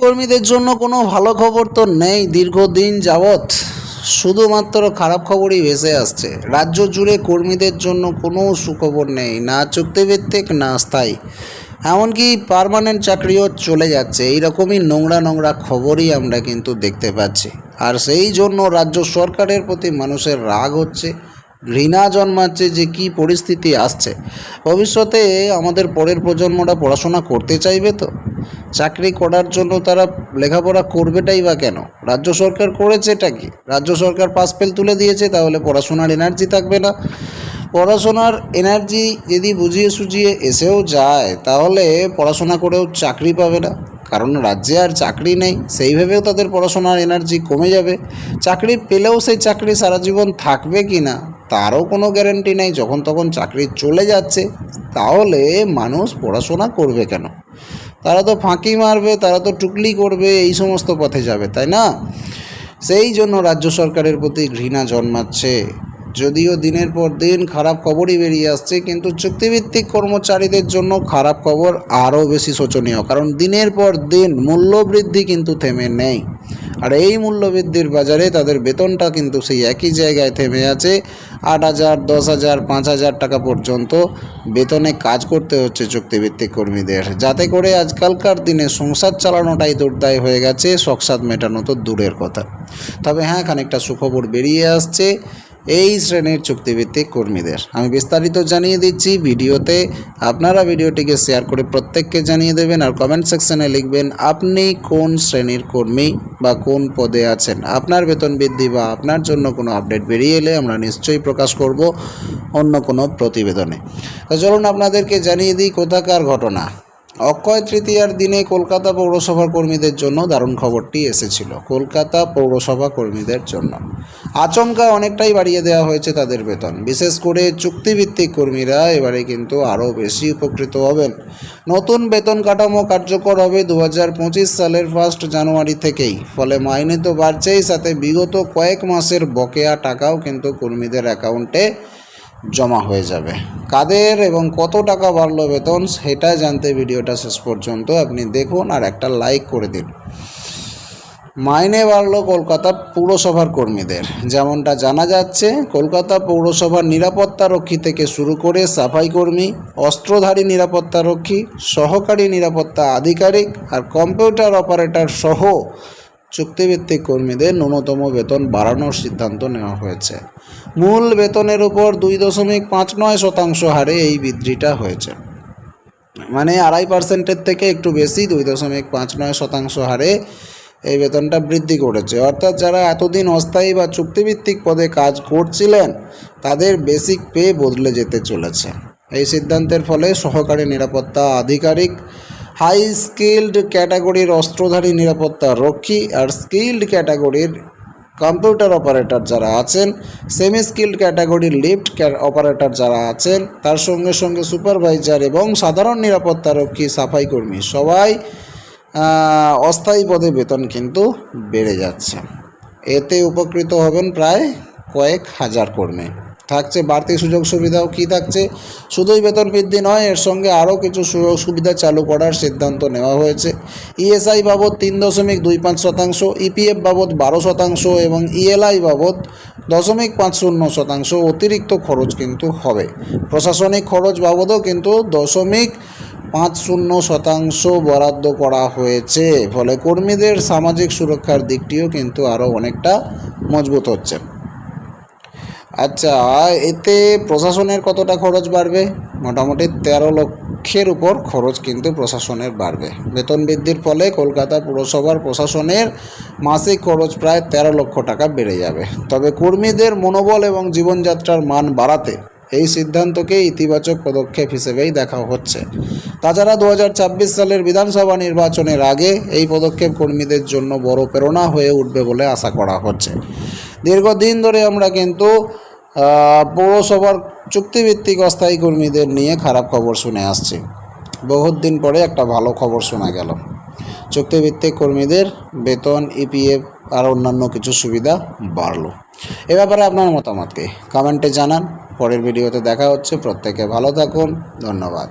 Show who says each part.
Speaker 1: কর্মীদের জন্য কোনো ভালো খবর তো নেই দীর্ঘদিন যাবৎ। শুধুমাত্র খারাপ খবরই ভেসে আসছে। রাজ্য জুড়ে কর্মীদের জন্য কোনো সুখবর নেই, না চুক্তিভিত্তিক, না স্থায়ী। এমনকি পার্মানেন্ট চাকরিও চলে যাচ্ছে। এইরকমই নোংরা নোংরা খবরই আমরা কিন্তু দেখতে পাচ্ছি। আর সেই জন্য রাজ্য সরকারের প্রতি মানুষের রাগ হচ্ছে। ঘৃণা জন্মাচ্ছে যে কি পরিস্থিতি আসছে। ভবিষ্যতে আমাদের পরের প্রজন্মটা পড়াশোনা করতে চাইবে তো? চাকরি করার জন্য তারা লেখাপড়া করবেটাই বা কেন? রাজ্য সরকার করেছে এটা কি? রাজ্য সরকার পাস ফেল তুলে দিয়েছে, তাহলে পড়াশোনার এনার্জি থাকবে না। পড়াশোনার এনার্জি যদি বুঝিয়ে সুঝিয়ে এসেও যায়, তাহলে পড়াশোনা করেও চাকরি পাবে না। কারণ রাজ্যে আর চাকরি নেই সেইভাবেও তাদের পড়াশোনার এনার্জি কমে যাবে। চাকরি পেলেও সেই চাকরি সারা জীবন থাকবে কি না? তারও কোনো গ্যারেন্টি নেই, যখন তখন চাকরি চলে যাচ্ছে, তাহলে মানুষ পড়াশোনা করবে কেন? তারা তো ফাঁকি মারবে, তারা তো টুকলি করবে, এই সমস্ত পথে যাবে, তাই না? সেই জন্য রাজ্য সরকারের প্রতি ঘৃণা জন্মাচ্ছে। যদিও দিনের পর দিন খারাপ খবরই বেরিয়ে আসছে, কিন্তু চুক্তিভিত্তিক কর্মচারীদের জন্য খারাপ খবর আরও বেশি শোচনীয়, কারণ দিনের পর দিন মূল্যবৃদ্ধি কিন্তু থেমে নেই। আর এই মূল্যবৃদ্ধির বাজারে তাদের বেতনটা কিন্তু সেই একই জায়গায় থেমে আছে। আট হাজার, দশ হাজার, পাঁচ হাজার টাকা পর্যন্ত বেতনে কাজ করতে হচ্ছে চুক্তিভিত্তিক কর্মীদের। যাতে করে আজকালকার দিনে সংসার চালানোটাই দুর্দায় হয়ে গেছে শখসাদ মেটানো তো দূরের কথা। তবে হ্যাঁ খানিকটা সুখবর বেরিয়ে আসছে। এই শ্রেণির চুক্তিভিত্তিক কর্মীদের। আমি বিস্তারিত জানিয়ে দিচ্ছি, ভিডিওতে আপনারা ভিডিওটিকে শেয়ার করে প্রত্যেককে জানিয়ে দেবেন আর কমেন্ট সেকশনে লিখবেন, আপনি কোন শ্রেণির কর্মী বা কোন পদে আছেন? আপনার বেতন বৃদ্ধি বা আপনার জন্য কোনো আপডেট বেরিয়ে এলে আমরা নিশ্চয়ই প্রকাশ করব অন্য কোনো প্রতিবেদনে। তো চলুন আপনাদেরকে জানিয়ে দিই কোথাকার ঘটনা। অক্ষয় তৃতীয়ার দিনে কলকাতা পৌরসভার কর্মীদের জন্য দারুণ খবরটি এসেছিল। কলকাতা পৌরসভা কর্মীদের জন্য। আচমকা অনেকটাই বাড়িয়ে দেওয়া হয়েছে তাদের বেতন। বিশেষ করে চুক্তিভিত্তিক কর্মীরা এবারে কিন্তু আরও বেশি উপকৃত হবেন। নতুন বেতন কাঠামো কার্যকর হবে দু হাজার পঁচিশ সালের ফার্স্ট জানুয়ারি থেকেই। ফলে মাইনে তো বাড়ছেই, সাথে বিগত কয়েক মাসের বকেয়া টাকাও কিন্তু কর্মীদের অ্যাকাউন্টে জমা হয়ে যাবে। কাদের এবং কত টাকা বাড়লো বেতন সেটা জানতে ভিডিওটা শেষ পর্যন্ত আপনি দেখুন আর একটা লাইক করে দিন। মাইনে বাড়লো কলকাতা পৌরসভার কর্মীদের। যেমনটা জানা যাচ্ছে, কলকাতা পৌরসভার নিরাপত্তা রক্ষী থেকে শুরু করে সাফাই কর্মী, অস্ত্রধারী নিরাপত্তা রক্ষী সহকারী নিরাপত্তা আধিকারিক আর কম্পিউটার অপারেটর সহ চুক্তিভিত্তিক কর্মীদের ন্যূনতম বেতন বাড়ানোর সিদ্ধান্ত নেওয়া হয়েছে। মূল বেতনের উপর দুই দশমিক পাঁচ নয় শতাংশ হারে এই বৃদ্ধিটা হয়েছে। মানে আড়াই পার্সেন্টের থেকে একটু বেশি, দুই দশমিক পাঁচ নয় শতাংশ হারে এই বেতনটা বৃদ্ধি করেছে। অর্থাৎ যারা এতদিন অস্থায়ী বা চুক্তিভিত্তিক পদে কাজ করছিলেন, তাদের বেসিক পে বদলে যেতে চলেছে। এই সিদ্ধান্তের ফলে সহকারী নিরাপত্তা আধিকারিক হাই স্কিল্ড ক্যাটাগরির অস্ত্রধারী নিরাপত্তা রক্ষী আর স্কিল্ড ক্যাটাগরির কম্পিউটার অপারেটর যারা আছেন সেমি স্কিল্ড ক্যাটাগরির লিফট অপারেটর যারা আছেন, তার সঙ্গে সঙ্গে সুপারভাইজার এবং সাধারণ নিরাপত্তা রক্ষী, সাফাই কর্মী সবাই অস্থায়ী পদে বেতন কিন্তু বেড়ে যাচ্ছে। এতে উপকৃত হবেন প্রায় কয়েক হাজার কর্মী। থাকছে বাড়তি সুযোগ সুবিধাও কি থাকছে? শুধুই বেতন বৃদ্ধি নয়, এর সঙ্গে আরও কিছু সুযোগ সুবিধা চালু করার সিদ্ধান্ত নেওয়া হয়েছে। ইএসআই বাবদ তিন দশমিক দুই পাঁচ শতাংশ, ইপিএফ বাবদ বারো শতাংশ এবং ইএলআই বাবদ দশমিক পাঁচ শূন্য শতাংশ অতিরিক্ত খরচ কিন্তু হবে। প্রশাসনিক খরচ বাবদও কিন্তু দশমিক পাঁচ শূন্য শতাংশ বরাদ্দ করা হয়েছে। ফলে কর্মীদের সামাজিক সুরক্ষার দিকটিও কিন্তু আরও অনেকটা মজবুত হচ্ছে। আচ্ছা এতে প্রশাসনের কতটা খরচ বাড়বে? মোটামুটি তেরো লক্ষের উপর খরচ কিন্তু প্রশাসনের বাড়বে। বেতন বৃদ্ধির ফলে কলকাতা পুরসভার প্রশাসনের মাসিক খরচ প্রায় তেরো লক্ষ টাকা বেড়ে যাবে। তবে কর্মীদের মনোবল এবং জীবনযাত্রার মান বাড়াতে এই সিদ্ধান্তকে ইতিবাচক পদক্ষেপ হিসেবেই দেখা হচ্ছে। তাছাড়া দু সালের বিধানসভা নির্বাচনের আগে এই পদক্ষেপ কর্মীদের জন্য বড় প্রেরণা হয়ে উঠবে বলে আশা করা হচ্ছে। দীর্ঘদিন ধরে আমরা কিন্তু পৌরসভার চুক্তিভিত্তিক অস্থায়ী কর্মীদের নিয়ে খারাপ খবর শুনে আসছি। বহুত দিন পরে একটা ভালো খবর শোনা গেল। চুক্তিভিত্তিক কর্মীদের বেতন ইপিএফ আর অন্যান্য কিছু সুবিধা বাড়লো। এ ব্যাপারে আপনার মতামতকে কমেন্টে জানান। পরের ভিডিওতে দেখা হচ্ছে। প্রত্যেকে ভালো থাকুন। ধন্যবাদ।